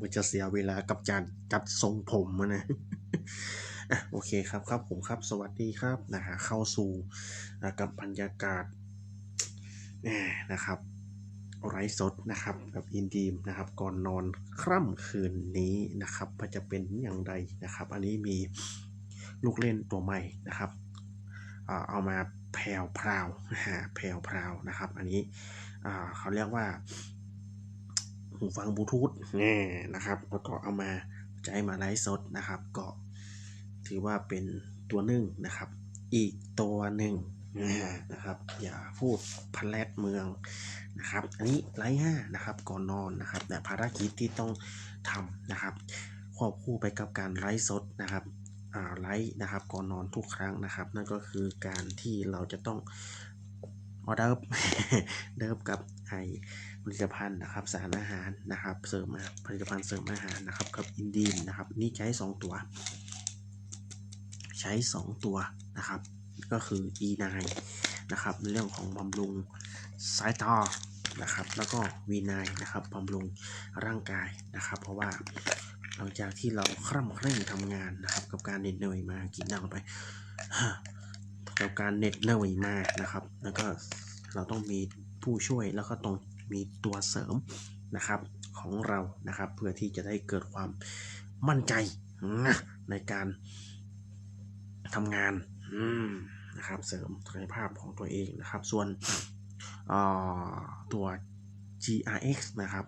มันจะเสียเวลากับการจัดทรงผมอะนะอะโอเคครับครับผมครับสวัสดีครับนะฮะเข้าสู่นะกับบรรยากาศนะครับไร้สดนะครับกับอินดีมนะครับ ก่อนนอนค่ำคืนนี้นะครับว่าจะเป็นอย่างไรนะครับ อันนี้มีลูกเล่นตัวใหม่นะครับอ่าเอามาแผ่วพราวนะฮะแผ่วพราวนะครับ อันนี้อ่าเขาเรียกว่า หูฟังบลูทูธแน่นะครับ แล้วก็เอามาใช้มาไลฟ์สดนะครับ ก็ถือว่าเป็นตัวหนึ่งนะครับ อีกตัวหนึ่งนะครับ อย่าพูดพันแลดเมืองนะครับ อันนี้ไลฟ์ห้านะครับ ก่อนนอนนะครับแต่ภารกิจที่ต้องทำนะครับ ควบคู่ไปกับการไลฟ์สดนะครับไลฟ์นะครับก่อนนอนทุกครั้งนะครับ นั่นก็คือการที่เราจะต้องออเดิร์ฟเดิร์ฟกับไอ ผลิตภัณฑ์นะครับสารอาหารนะครับ เสริมผลิตภัณฑ์เสริมอาหารนะครับกับอินดีนนะครับ นี่ใช้ 2 ตัว ใช้ 2 ตัวนะครับ ก็คือ E9 นะครับในเรื่องของบำรุงสายตานะครับ แล้วก็ V9 นะครับบำรุงร่างกายนะครับ เพราะว่าหลังจากที่เราคร่ำเคร่งทำงานนะครับ กับการเหน็ดเหนื่อยมากินน้ำไปกับการเหน็ดเหนื่อยมากนะครับ แล้วก็เราต้องมีผู้ช่วยแล้วก็ต้อง มีตัวเสริมนะครับของเรานะครับ เพื่อที่จะได้เกิดความมั่นใจในการทำงานนะครับเสริมศักยภาพของตัวเองนะครับ ส่วนตัว GRX นะครับ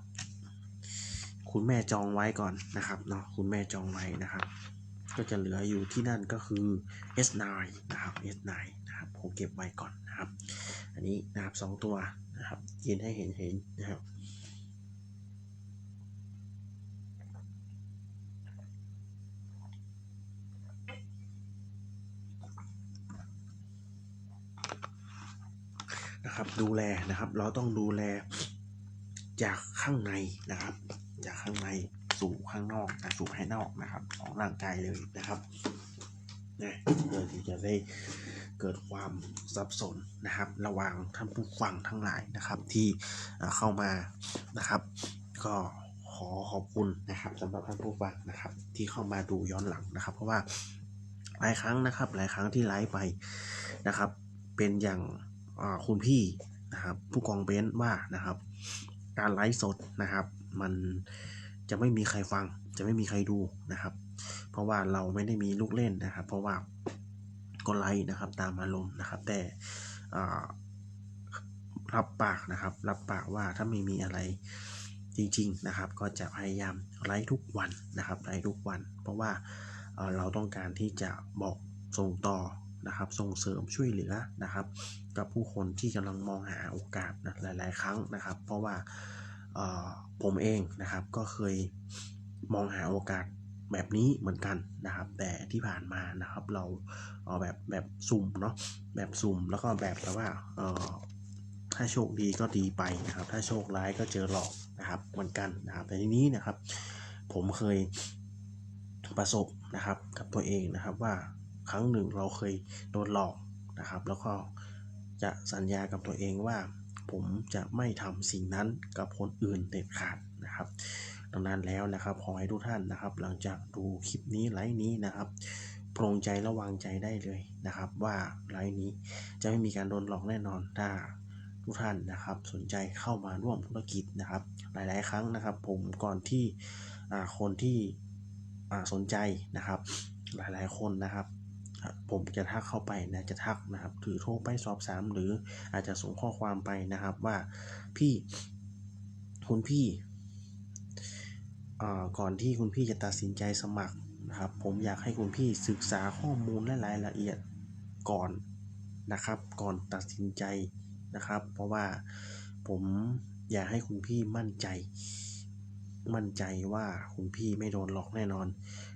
คุณแม่จองไว้ก่อนนะครับเนาะคุณแม่จองไว้นะครับ ก็จะเหลืออยู่ที่นั่นก็คือ S9 นะครับ S9 นะครับผมเก็บไว้ก่อนนะครับ อันนี้นะครับสองตัว นะครับยืนให้เห็นเห็นนะครับนะครับดูแลนะครับ เราต้องดูแลจากข้างในนะครับ จากข้างในสู่ข้างนอกนะสู่ภายนอกนะครับ ของร่างกายเลยนะครับนะเพื่อที่จะได้ เกิดความสับสนนะครับ ระหว่างท่านผู้ฟังทั้งหลายนะครับที่เข้ามานะครับ ก็ขอขอบคุณนะครับสำหรับท่านผู้ฟังนะครับ ที่เข้ามาดูย้อนหลังนะครับ เพราะว่าหลายครั้งนะครับ หลายครั้งที่ไลฟ์ไปนะครับ เป็นอย่างคุณพี่นะครับ ผู้กองเบนว่านะครับ การไลฟ์สดนะครับ มันจะไม่มีใครฟัง จะไม่มีใครดูนะครับ เพราะว่าเราไม่ได้มีลูกเล่นนะครับ เพราะว่า ก็ไลฟ์นะครับ ตามอารมณ์นะครับ แต่รับปากนะครับ รับปากว่าถ้าไม่มีอะไรจริงๆนะครับ ก็จะพยายามไลฟ์ทุกวันนะครับไลฟ์ทุกวัน เพราะว่าเราต้องการที่จะบอกส่งต่อนะครับ ส่งเสริมช่วยเหลือนะครับ กับผู้คนที่กำลังมองหาโอกาสนะหลายๆ ครั้งนะครับ เพราะว่าผมเองนะครับก็เคยมองหาโอกาส แบบนี้เหมือนกันนะครับ แต่ที่ผ่านมานะครับ เราเอาแบบแบบสุ่มเนาะแบบสุ่มแล้วก็แบบแบบว่าเอ่อถ้าโชคดีก็ดีไปนะครับ ถ้าโชคร้ายก็เจอหลอกนะครับเหมือนกันนะครับ แต่ทีนี้นะครับ ผมเคยประสบนะครับกับตัวเองนะครับว่าครั้งหนึ่งเราเคยโดนหลอกนะครับ แล้วก็จะสัญญากับตัวเองว่า ผมจะไม่ทำสิ่งนั้นกับคนอื่นเด็ดขาดนะครับ ดังนั้นแล้วนะครับ ขอให้ทุกท่านนะครับ หลังจากดูคลิปนี้ไลฟ์นี้นะครับโปรงใจระวางใจได้เลยนะครับ ว่าไลฟ์นี้จะไม่มีการโดนหลอกแน่นอนถ้าทุกท่านนะครับ สนใจเข้ามาร่วมธุรกิจนะครับ หลาย ๆ ครั้งนะครับ ผมก่อนที่คนที่สนใจนะครับ หลาย ๆ คนนะครับผมจะทักเข้าไปนะจะทักนะครับถือโทรไปสอบถามหรืออาจจะส่งข้อความไปนะครับว่าพี่คุณพี่ ก่อนที่คุณพี่จะตัดสินใจสมัครนะครับ ผมอยากให้คุณพี่ศึกษาข้อมูลและรายละเอียดก่อนนะครับ ก่อนตัดสินใจนะครับ เพราะว่าผมอยากให้คุณพี่มั่นใจ มั่นใจว่าคุณพี่ไม่โดนหลอกแน่นอน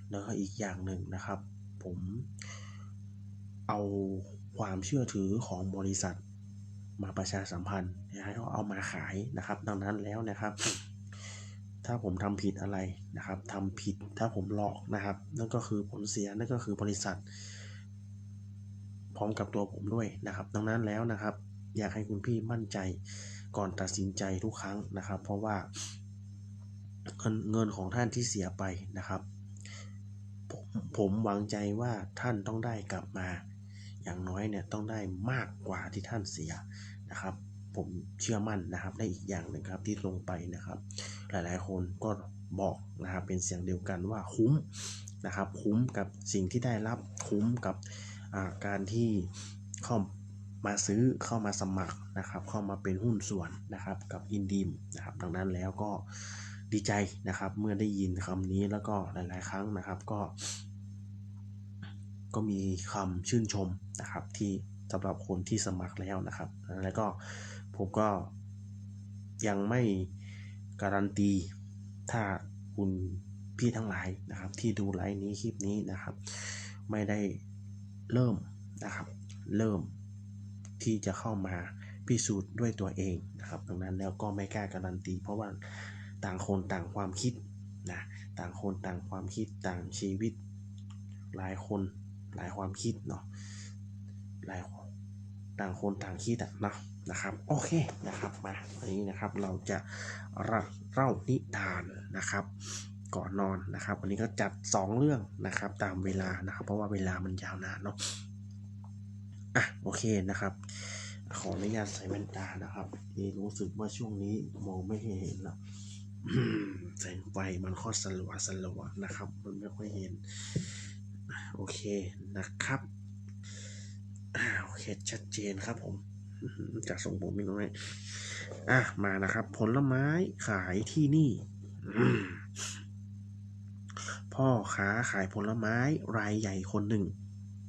แล้วก็อีกอย่างหนึ่งนะครับ ผมเอาความเชื่อถือของบริษัทมาประชาสัมพันธ์ให้เขาเอามาขายนะครับ ดังนั้นแล้วนะครับ ถ้าผมทำผิดอะไรนะครับทำผิดถ้าผมหลอกนะครับ นั่นก็คือผลเสียนั่นก็คือบริษัท พร้อมกับตัวผมด้วยนะครับดังนั้นแล้วนะครับ อยากให้คุณพี่มั่นใจก่อนตัดสินใจทุกครั้งนะครับ เพราะว่าเงินเงินของท่านที่เสียไปนะครับผมผมหวังใจว่าท่านต้องได้กลับมา อย่างน้อยเนี่ยต้องได้มากกว่าที่ท่านเสียนะครับ ผมเชื่อมั่นนะครับได้อีกอย่างหนึ่งครับที่ลงไปนะครับ หลายๆ คนก็บอกนะครับเป็นเสียงเดียวกันว่าคุ้มนะครับคุ้มกับสิ่งที่ได้รับคุ้มกับการที่เข้ามาซื้อเข้ามาสมัครนะครับ เข้ามาเป็นหุ้นส่วนนะครับกับอินดีมนะครับดังนั้นแล้วก็ดีใจนะครับเมื่อได้ยินคำนี้แล้วก็หลาย ๆ ครั้งนะครับก็ ก็มีคำชื่นชมนะครับที่สำหรับคนที่สมัครแล้วนะครับ แล้วก็ผมก็ยังไม่ การันตี ถ้าคุณพี่ทั้งหลายนะครับ ที่ดูไลฟ์นี้คลิปนี้นะครับ ไม่ได้เริ่มนะครับ เริ่มที่จะเข้ามาพิสูจน์ด้วยตัวเองนะครับ ดังนั้นแล้วก็ไม่กล้าการันตี เพราะว่าต่างคนต่างความคิดนะต่างคนต่างความคิดต่างชีวิต หลายคนหลายความคิดเนาะหลาย ต่างคนต่างคิดอะนะนะครับโอเคนะครับมาอันนี้นะครับเราจะรับเล่านิทานนะครับ ก่อนนอนนะครับ วันนี้ก็จัด 2 เรื่องนะครับตามเวลานะครับ เพราะว่าเวลามันยาวนานเนาะอะโอเคนะครับ ขออนุญาตใส่แว่นตานะครับนี่รู้สึกว่าช่วงนี้มองไม่เห็นแล้วแสงไฟมันค่อนสลัวสลัวนะครับ มันไม่ค่อยเห็น โอเคนะครับ เคชัดเจนครับผมอื้อหือจะส่งผมอีกไหมอะมานะครับ ผลไม้ขายที่นี่ พ่อค้าขายผลไม้รายใหญ่คนหนึ่ง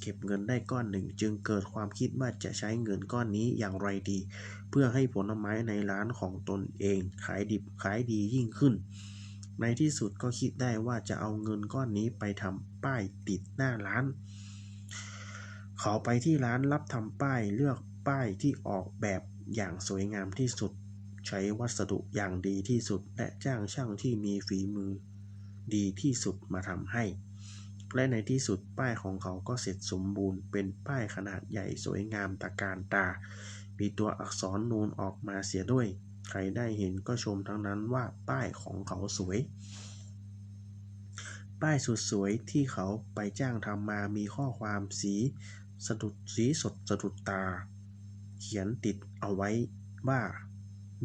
เก็บเงินได้ก้อนหนึ่ง จึงเกิดความคิดว่าจะใช้เงินก้อนนี้อย่างไรดี เพื่อให้ผลไม้ในร้านของตนเอง ขายดิบขายดียิ่งขึ้น ในที่สุดก็คิดได้ว่าจะเอาเงินก้อนนี้ไปทำป้ายติดหน้าร้าน เขาไปที่ร้านรับทำป้ายเลือกป้ายที่ออกแบบอย่างสวยงามที่สุด ใช้วัสดุอย่างดีที่สุด และจ้างช่างที่มีฝีมือดีที่สุดมาทำให้ และในที่สุดป้ายของเขาก็เสร็จสมบูรณ์เป็นป้ายขนาดใหญ่สวยงามตะการตา มีตัวอักษรนูนออกมาเสียด้วย ใครได้เห็นก็ชมทั้งนั้นว่าป้ายของเขาสวย ป้ายสุดสวยที่เขาไปจ้างทำมามีข้อความสี สะดุดสีสดสะดุดตา เขียนติดเอาไว้ว่า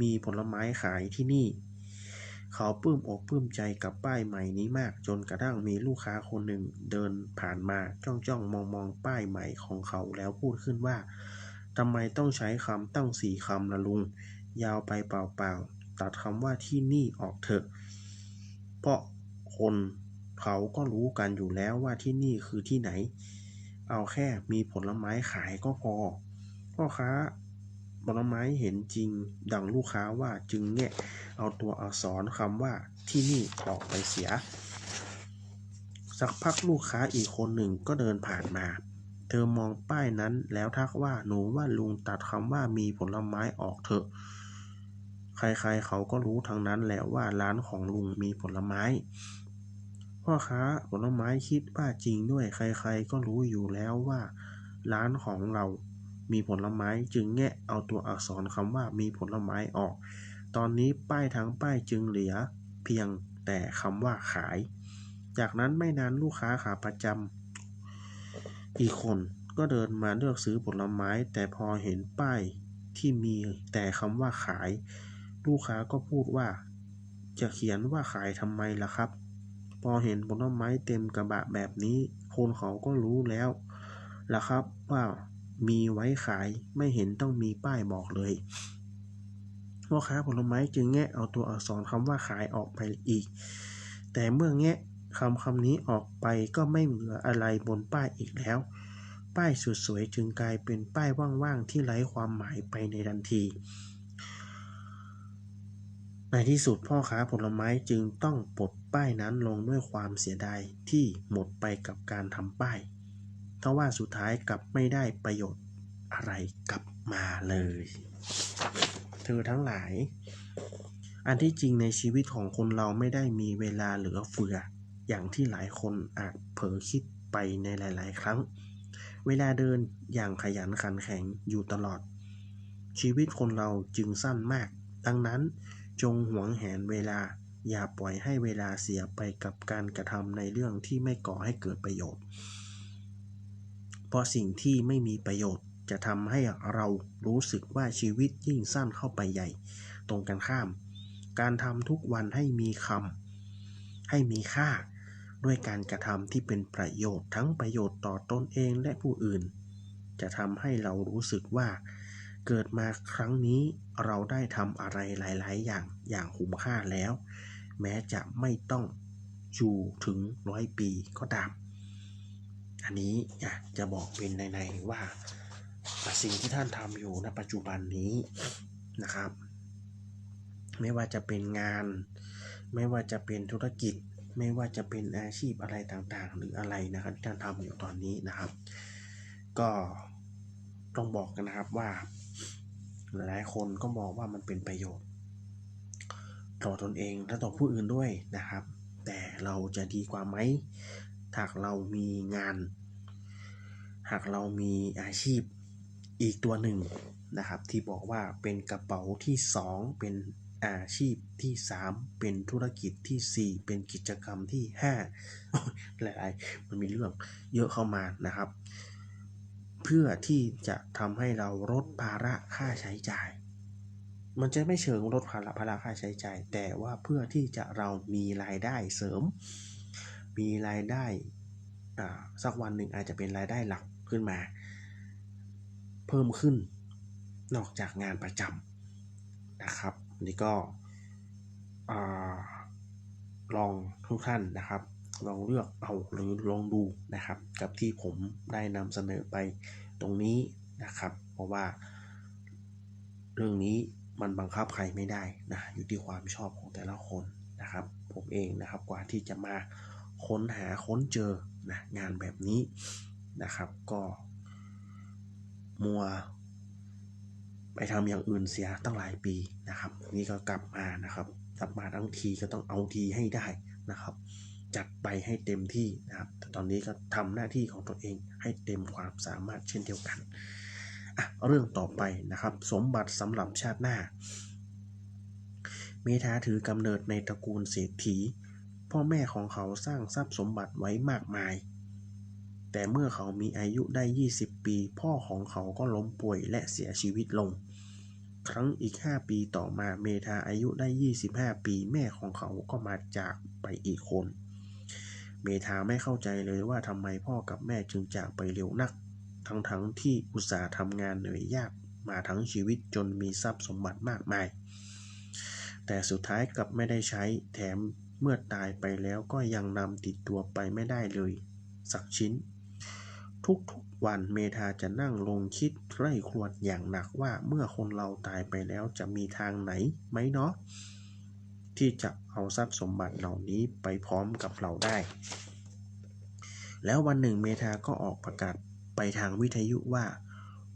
มีผลไม้ขายที่นี่ เขาปลื้มอกปลื้มใจกับป้ายใหม่นี้มาก จนกระทั่งมีลูกค้าคนหนึ่งเดินผ่านมาจ้องจ้องมองมองป้ายใหม่ของเขาแล้วพูดขึ้นว่าทำไมต้องใช้คำตั้งสี่คำละลุง ยาวไปเปล่าๆ ตัดคำว่าที่นี่ออกเถอะ เพราะคนเขาก็รู้กันอยู่แล้วว่าที่นี่คือที่ไหน เอาแค่มีผลไม้ขายก็พอ พ่อค้าผลไม้เห็นจริงดังลูกค้าว่าจึงแงะเอาตัวอักษรคำว่าที่นี่ออกไปเสีย สักพักลูกค้าอีกคนหนึ่งก็เดินผ่านมา เธอมองป้ายนั้นแล้วทักว่าหนูว่าลุงตัดคำว่ามีผลไม้ออกเถอะ ใครๆเขาก็รู้ทั้งนั้นแหละว่าร้านของลุงมีผลไม้ พ่อค้าผลไม้คิดว่าจริงด้วยใครๆก็รู้อยู่แล้วว่า ร้านของเรามีผลไม้จึงแงะเอาตัวอักษรคำว่ามีผลไม้ออก ตอนนี้ป้ายทั้งป้ายจึงเหลือ เพียงแต่คำว่าขาย จากนั้นไม่นานลูกค้าขาประจำอีกคนก็เดินมาเลือกซื้อผลไม้ แต่พอเห็นป้ายที่มีแต่คำว่าขาย ลูกค้าก็พูดว่า จะเขียนว่าขายทำไมล่ะครับ พอเห็นผลไม้เต็มกระบะแบบนี้ คนเขาก็รู้แล้วล่ะครับว่ามีไว้ขายไม่เห็นต้องมีป้ายบอกเลยพ่อค้าผลไม้จึงแงะเอาตัวอักษรคำว่าขายออกไปอีก แต่เมื่อแงะคำคำนี้ออกไปก็ไม่เหลืออะไรบนป้ายอีกแล้ว ป้ายสุดสวยจึงกลายเป็นป้ายว่างๆที่ไร้ความหมายไปในทันที ในที่สุดพ่อค้าผลไม้จึงต้องปลดป้ายนั้นลงด้วยความเสียดายที่หมดไปกับการทำป้ายทว่าสุดท้ายกลับไม่ได้ประโยชน์อะไรกลับมาเลย เธอทั้งหลาย อันที่จริงในชีวิตของคนเราไม่ได้มีเวลาเหลือเฟือ อย่างที่หลายคนอาจเผลอคิดไปในหลาย ๆ ครั้ง เวลาเดินอย่างขยันขันแข็งอยู่ตลอด ชีวิตคนเราจึงสั้นมาก ดังนั้น จงหวงแหนเวลา อย่าปล่อยให้เวลาเสียไปกับการกระทำในเรื่องที่ไม่ก่อให้เกิดประโยชน์ เพราะสิ่งที่ไม่มีประโยชน์จะทำให้เรารู้สึกว่าชีวิตยิ่งสั้นเข้าไปใหญ่ ตรงกันข้าม การทำทุกวันให้มีคำให้มีค่า ด้วยการกระทำที่เป็นประโยชน์ทั้งประโยชน์ต่อตนเองและผู้อื่น จะทำให้เรารู้สึกว่า เกิดมาครั้งนี้เราได้ทำอะไรหลาย ๆ อย่างอย่างคุ้มค่าแล้ว แม้จะไม่ต้องอยู่ถึงร้อยปีก็ตาม อันนี้จะบอกเป็นในๆว่าสิ่งที่ท่านทำอยู่ณปัจจุบันนี้นะครับ ไม่ว่าจะเป็นงาน ไม่ว่าจะเป็นธุรกิจ ไม่ว่าจะเป็นอาชีพอะไรต่างๆ หรืออะไรนะครับที่ท่านทำอยู่ตอนนี้นะครับ ก็ต้องบอกกันนะครับว่า หลายคนก็มองว่ามันเป็นประโยชน์ ต่อตนเองและต่อผู้อื่นด้วยนะครับ แต่เราจะดีกว่าไหมหากเรามีงาน หากเรามีอาชีพอีกตัวหนึ่งนะครับ ที่บอกว่าเป็นกระเป๋าที่ 2 เป็นอาชีพที่ 3 เป็นธุรกิจทีสี่4 เป็นกิจกรรมที่ 5 หลาย ๆ มันมีเรื่องเยอะเข้ามานะครับ เพื่อที่จะทำให้เราลดภาระค่าใช้จ่าย มันจะไม่เชิงลดภาระภาระค่าใช้จ่าย แต่ว่าเพื่อที่จะเรามีรายได้เสริม มีรายได้สักวันหนึ่งอาจจะเป็นรายได้หลักขึ้นมา เพิ่มขึ้นนอกจากงานประจำนะครับนี่ก็อลองทุกท่านนะครับ ลองเลือกเอาหรือลองดูนะครับ กับที่ผมได้นำเสนอไปตรงนี้นะครับ เพราะว่า เรื่องนี้มันบังคับใครไม่ได้นะอยู่ที่ความชอบของแต่ละคนนะครับ ผมเองนะครับกว่าที่จะมาค้นหาค้นเจอนะงานแบบนี้นะครับ ก็ มัว ไปทำอย่างอื่นเสียตั้งหลายปีนะครับ นี่ก็กลับมานะครับ กลับมาทั้งทีก็ต้องเอาทีให้ได้นะครับ จัดไปให้เต็มที่นะครับ แต่ตอนนี้ก็ทำหน้าที่ของตนเองให้เต็มความสามารถเช่นเดียวกันอะเรื่องต่อไปนะครับ สมบัติสำหรับชาติหน้า เมธาถือกำเนิดในตระกูลเศรษฐี พ่อแม่ของเขาสร้างทรัพย์สมบัติไว้มากมาย แต่เมื่อเขามีอายุได้ 20 ปี พ่อของเขาก็ล้มป่วยและเสียชีวิตลงครั้งอีก 5 ปีต่อมาเมธาอายุได้ 25 ปี แม่ของเขาก็มาจากไปอีกคน เมธาไม่เข้าใจเลยว่าทำไมพ่อกับแม่จึงจากไปเร็วนัก ทั้งๆทที่อุตส่าห์ทำงานเหนื่อยยากมาทั้งชีวิตจนมีทรัพย์สมบัติมากมาย แต่สุดท้ายกลับไม่ได้ใช้แถมเมื่อตายไปแล้วก็ยังนำติดตัวไปไม่ได้เลย สักชิ้น ทุกๆวันเมธาจะนั่งลงคิดใคร่ครวญอย่างหนักว่าเมื่อคนเราตายไปแล้วจะมีทางไหนไหมเนาะ ที่จะเอาทรัพย์สมบัติเหล่านี้ไปพร้อมกับเราได้ แล้ววันหนึ่งเมธาก็ออกประกาศไปทางวิทยุว่า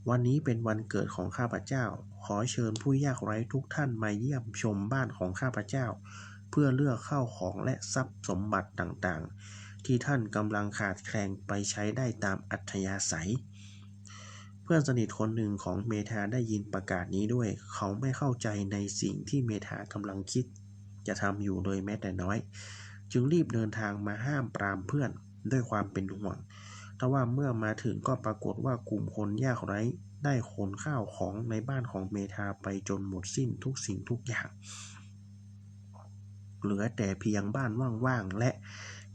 วันนี้เป็นวันเกิดของข้าพเจ้า ขอเชิญผู้ยากไร้ทุกท่านมาเยี่ยมชมบ้านของข้าพเจ้า เพื่อเลือกข้าวของและทรัพย์สมบัติต่างๆ ที่ท่านกำลังขาดแคลนไปใช้ได้ตามอัธยาศัยเพื่อนสนิทคนหนึ่งของเมธาได้ยินประกาศนี้ด้วย เขาไม่เข้าใจในสิ่งที่เมธากำลังคิด จะทำอยู่โดยแม้แต่น้อย จึงรีบเดินทางมาห้ามปรามเพื่อนด้วยความเป็นห่วงแต่ว่าเมื่อมาถึงก็ปรากฏว่ากลุ่มคนยากไร้ได้ขนข้าวของในบ้านของเมธาไปจนหมดสิ้นทุกสิ่งทุกอย่าง เหลือแต่เพียงบ้านว่างๆและ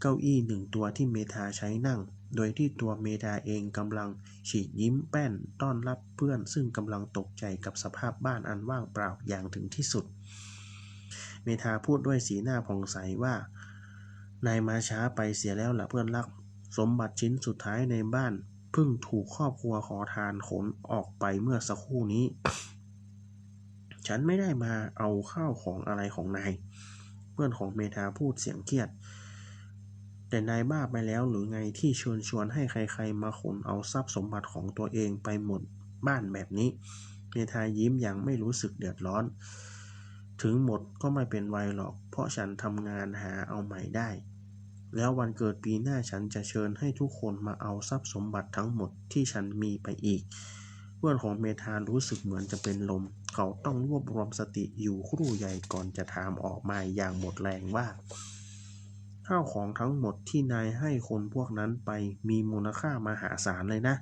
เก้าอี้หนึ่งตัวที่เมธาใช้นั่ง โดยที่ตัวเมธาเองกำลังฉีกยิ้มแป้นต้อนรับเพื่อนซึ่งกำลังตกใจกับสภาพบ้านอันว่างเปล่าอย่างถึงที่สุด เมธาพูดด้วยสีหน้าผ่องใสว่า นายมาช้าไปเสียแล้วล่ะเพื่อนรัก สมบัติชิ้นสุดท้ายในบ้านเพิ่งถูกครอบครัวขอทานขนออกไปเมื่อสักครู่นี้ ฉันไม่ได้มาเอาข้าวของอะไรของนาย เพื่อนของเมธาพูดเสียงเครียด แต่นายบ้าไปแล้วหรือไงที่ชวนชวนให้ใคร ๆ มาขนเอาทรัพย์สมบัติของตัวเองไปหมดบ้านแบบนี้ เมธายิ้มอย่างไม่รู้สึกเดือดร้อน ถึงหมดก็ไม่เป็นไรหรอก เพราะฉันทำงานหาเอาใหม่ได้ แล้ววันเกิดปีหน้าฉันจะเชิญให้ทุกคนมาเอาทรัพย์สมบัติทั้งหมดที่ฉันมีไปอีก เพื่อนของเมธารู้สึกเหมือนจะเป็นลม เขาต้องรวบรวมสติอยู่ครู่ใหญ่ก่อนจะถามออกมาอย่างหมดแรงว่าข้าวของทั้งหมดที่นายให้คนพวกนั้นไปมีมูลค่ามหาศาลเลยนะ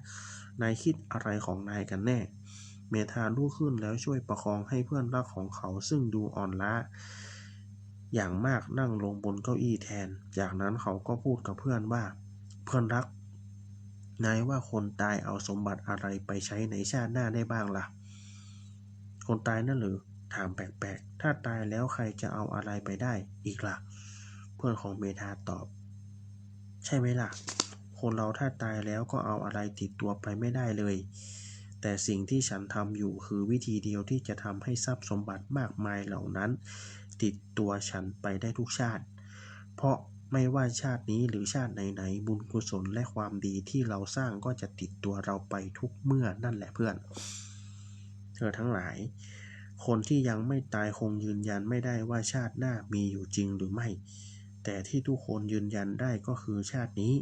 นายคิดอะไรของนายกันแน่ เมธาลุกขึ้นแล้วช่วยประคองให้เพื่อนรักของเขาซึ่งดูอ่อนล้า อย่างมากนั่งลงบนเก้าอี้แทน จากนั้นเขาก็พูดกับเพื่อนว่า เพื่อนรัก นายว่าคนตายเอาสมบัติอะไรไปใช้ในชาติหน้าได้บ้างล่ะ คนตายนั่นหรือ ถามแปลกๆ ถ้าตายแล้วใครจะเอาอะไรไปได้อีกล่ะ เพื่อนของเมธาตอบ ใช่ไหมล่ะ คนเราถ้าตายแล้วก็เอาอะไรติดตัวไปไม่ได้เลย แต่สิ่งที่ฉันทำอยู่คือวิธีเดียวที่จะทำให้ทรัพย์สมบัติมากมายเหล่านั้น ติดตัวฉันไปได้ทุกชาติ เพราะไม่ว่าชาตินี้หรือชาติไหนๆบุญกุศลและความดีที่เราสร้างก็จะติดตัวเราไปทุกเมื่อนั่นแหละเพื่อน เธอทั้งหลาย คนที่ยังไม่ตายคงยืนยันไม่ได้ว่าชาติหน้ามีอยู่จริงหรือไม่ แต่ที่ทุกคนยืนยันได้ก็คือชาตินี้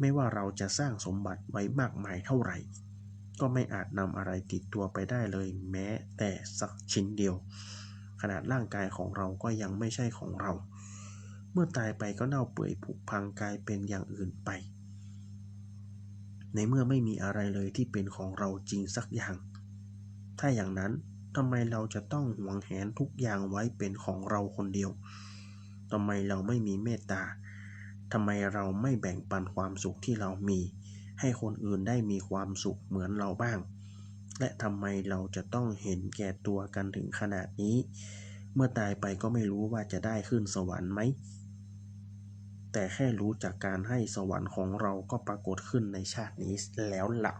ไม่ว่าเราจะสร้างสมบัติไว้มากมายเท่าไหร่ ก็ไม่อาจนำอะไรติดตัวไปได้เลยแม้แต่สักชิ้นเดียว ขนาดร่างกายของเราก็ยังไม่ใช่ของเรา เมื่อตายไปก็เน่าเปื่อยผุพังกลายเป็นอย่างอื่นไป ในเมื่อไม่มีอะไรเลยที่เป็นของเราจริงสักอย่าง ถ้าอย่างนั้นทำไมเราจะต้องหวงแหนทุกอย่างไว้เป็นของเราคนเดียวทำไมเราไม่มีเมตตาทำไมเราไม่แบ่งปันความสุขที่เรามี ให้คนอื่นได้มีความสุขเหมือนเราบ้าง และทำไมเราจะต้องเห็นแก่ตัวกันถึงขนาดนี้ เมื่อตายไปก็ไม่รู้ว่าจะได้ขึ้นสวรรค์ไหม แต่แค่รู้จากการให้สวรรค์ของเราก็ปรากฏขึ้นในชาตินี้แล้วล่ะ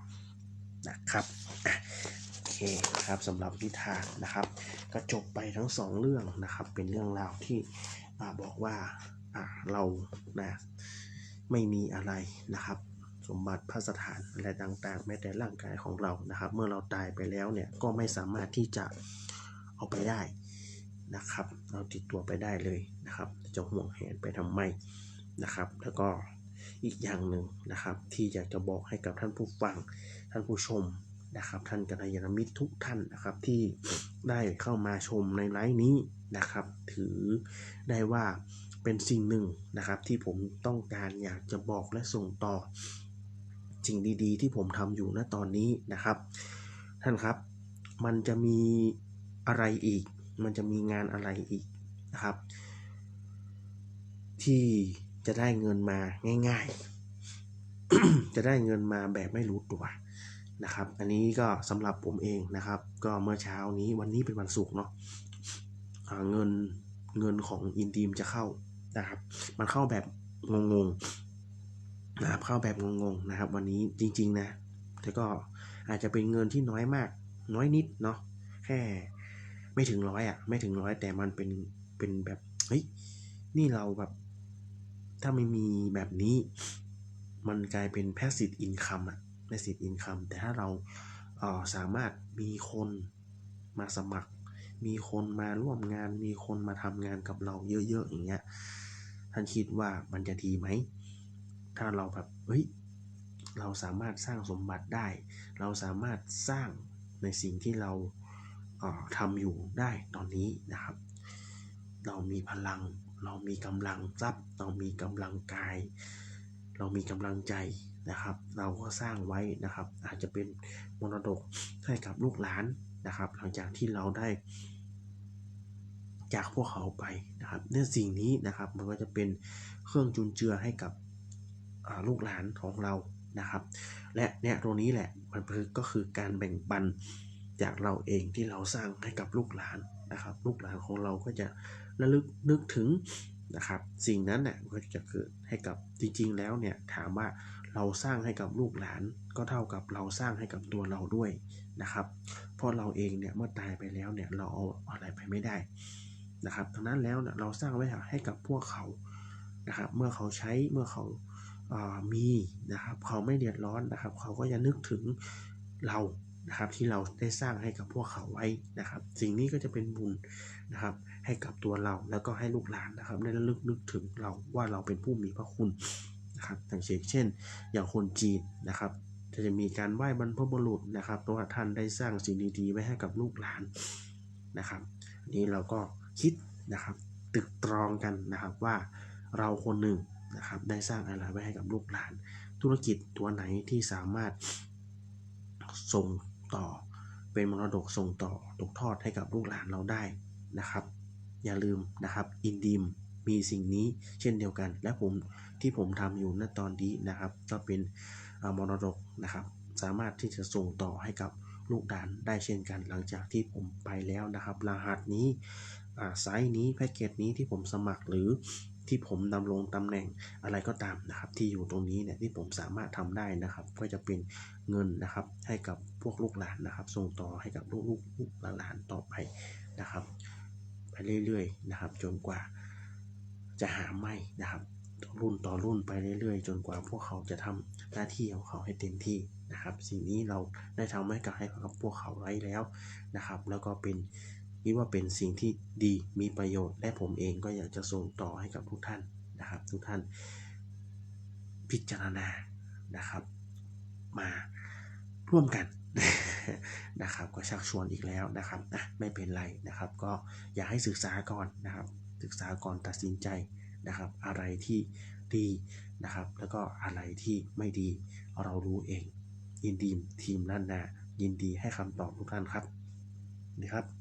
นะครับโอเคนะครับสำหรับนิทานนะครับก็จบไปทั้งสองเรื่องนะครับ เป็นเรื่องราวที่อบอกว่าอ่าเรานะไม่มีอะไรนะครับ สมบัติพระสถานอะไรต่างๆ แม้แต่ร่างกายของเรานะครับ เมื่อเราตายไปแล้วเนี่ยก็ไม่สามารถที่จะเอาไปได้นะครับ เราติดตัวไปได้เลยนะครับ จะห่วงแหนไปทำไมนะครับ แล้วก็อีกอย่างหนึ่งนะครับ ที่อยากจะบอกให้กับท่านผู้ฟังท่านผู้ชมนะครับ ท่านกัลยาณมิตรทุกท่านนะครับ ที่ได้เข้ามาชมในไลฟ์นี้นะครับ ถือได้ว่าเป็นสิ่งหนึ่งนะครับ ที่ผมต้องการอยากจะบอกและส่งต่อ สิ่งดีๆ ที่ผมทำอยู่ณตอนนี้นะครับ ท่านครับ มันจะมีอะไรอีก มันจะมีงานอะไรอีกนะครับ ที่จะได้เงินมาง่ายๆ จะได้เงินมาแบบไม่รู้ตัวนะครับ อันนี้ก็สำหรับผมเองนะครับ ก็เมื่อเช้านี้วันนี้เป็นวันศุกร์เนาะเงินเงินของอินดีมจะเข้านะครับ มันเข้าแบบงงๆ นะครับเข้าแบบงงๆนะครับ วันนี้จริง ๆ นะแต่ก็อาจจะเป็นเงินที่น้อยมาก น้อยนิดเนาะแค่ไม่ถึงร้อยอะ ไม่ถึงร้อยแต่มันเป็นเป็นแบบเฮ้ยนี่เราแบบ ถ้าไม่มีแบบนี้ มันกลายเป็น passive income อะ passive income แต่ถ้าเราเอ่อสามารถมีคนมาสมัคร มีคนมาร่วมงาน มีคนมาทำงานกับเราเยอะๆอย่างเงี้ยท่านคิดว่ามันจะดีไหม ถ้าเราแบบเฮ้ยเราสามารถสร้างสมบัติได้ เราสามารถสร้างในสิ่งที่เราเอ่อทำอยู่ได้ตอนนี้นะครับ เรามีพลัง เรามีกำลังทรัพย์ เรามีกำลังกาย เรามีกำลังใจนะครับ เราก็สร้างไว้นะครับ อาจจะเป็นมรดกให้กับลูกหลานนะครับ หลังจากที่เราได้ จากพวกเขาไปนะครับเนี่ยสิ่งนี้นะครับมันก็จะเป็นเครื่องจุนเจือให้กับ ลูกหลานของเรานะครับ และเนี่ยตรงนี้แหละมันก็คือการแบ่งปันจากเราเองที่เราสร้างให้กับลูกหลานนะครับ ลูกหลานของเราก็จะระลึกนึกถึงนะครับ สิ่งนั้นเนี่ยก็จะเกิดให้กับจริง ๆ แล้วเนี่ยถามว่าเราสร้างให้กับลูกหลานก็เท่ากับเราสร้างให้กับตัวเราด้วยนะครับเพราะเราเองเนี่ยเมื่อตายไปแล้วเนี่ยเราเอาอะไรไปไม่ได้นะครับดังนั้นแล้วเนี่ยเราสร้างไว้ให้กับพวกเขานะครับ เมื่อเขาใช้เมื่อเขา มีนะครับเขาไม่เดือดร้อนนะครับ เขาก็จะนึกถึงเรานะครับที่เราได้สร้างให้กับพวกเขาไว้นะครับ สิ่งนี้ก็จะเป็นบุญนะครับ ให้กับตัวเราแล้วก็ให้ลูกหลานนะครับ ได้ระลึกนึกถึงเราว่าเราเป็นผู้มีพระคุณนะครับอย่างเช่นอย่างคนจีนนะครับจะมีการไหว้บรรพบุรุษนะครับเพราะว่าท่านได้สร้างสิ่งดีๆไว้ให้กับลูกหลานนะครับนนี้เราก็คิดนะครับ ตึกตรองกันนะครับว่าเราคนหนึ่ง นะครับได้สร้างอะไรไว้ให้กับลูกหลาน ธุรกิจตัวไหนที่สามารถส่งต่อเป็นมรดกส่งต่อตกทอดให้กับลูกหลานเราได้นะครับ อย่าลืมนะครับอินดีมมีสิ่งนี้เช่นเดียวกัน และผมที่ผมทำอยู่ณตอนนี้นะครับ ก็เป็นมรดกนะครับ สามารถที่จะส่งต่อให้กับลูกหลานได้เช่นกัน หลังจากที่ผมไปแล้วนะครับ รหัสนี้ไซส์นี้แพ็กเกจนี้ที่ผมสมัครหรือ ที่ผมดำรงตำแหน่งอะไรก็ตามนะครับ ที่อยู่ตรงนี้เนี่ยที่ผมสามารถทำได้นะครับ ก็จะเป็นเงินนะครับ ให้กับพวกลูกหลานนะครับ ส่งต่อให้กับลูกลูกลูกหลานต่อไปนะครับ ไปเรื่อยๆนะครับ จนกว่าจะหาไม่นะครับ รุ่นต่อรุ่นไปเรื่อยๆ จนกว่าพวกเขาจะทำหน้าที่ของเขาให้เต็มที่นะครับ สิ่งนี้เราได้ทำให้กับให้กับพวกเขาไว้แล้วนะครับ แล้วก็เป็น คิดว่าเป็นสิ่งที่ดีมีประโยชน์และผมเองก็อยากจะส่งต่อให้กับทุกท่านนะครับ ทุกท่านพิจารณานะครับ มาร่วมกันนะครับ ก็ชักชวนอีกแล้วนะครับอะไม่เป็นไรนะครับ ก็อยากให้ศึกษาก่อนนะครับ ศึกษาก่อนตัดสินใจนะครับ อะไรที่ดีนะครับ แล้วก็อะไรที่ไม่ดีเรารู้เอง ยินดีทีมล้านนายินดีให้คำตอบทุกท่านครับนี่ครับ